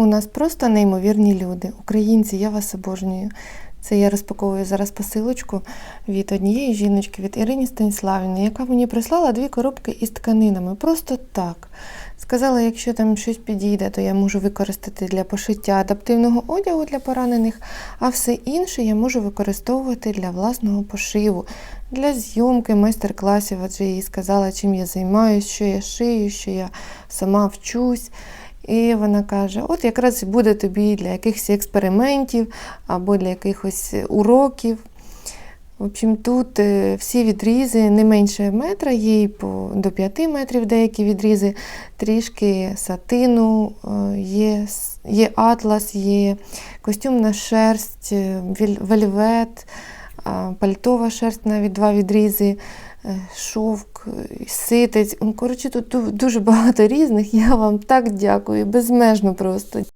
У нас просто неймовірні люди. Українці, я вас обожнюю. Це я розпаковую зараз посилочку від однієї жіночки, від Ірині Станіславівни, яка мені прислала дві коробки із тканинами. Просто так. Сказала, якщо там щось підійде, то я можу використати для пошиття адаптивного одягу для поранених, а все інше я можу використовувати для власного пошиву, для зйомки майстер-класів, адже їй сказала, чим я займаюся, що я шию, що я сама вчусь. І вона каже: от якраз буде тобі для якихось експериментів або для якихось уроків. В общем, тут е, всі відрізи не менше метра, по, до 5 метрів деякі відрізи, трішки сатину, е, є, є атлас, є костюмна шерсть, е, вельвет, пальтова шерсть, навіть два відрізи, шовк, е, ситець. Коротше, тут дуже багато різних. Я вам так дякую, безмежно просто.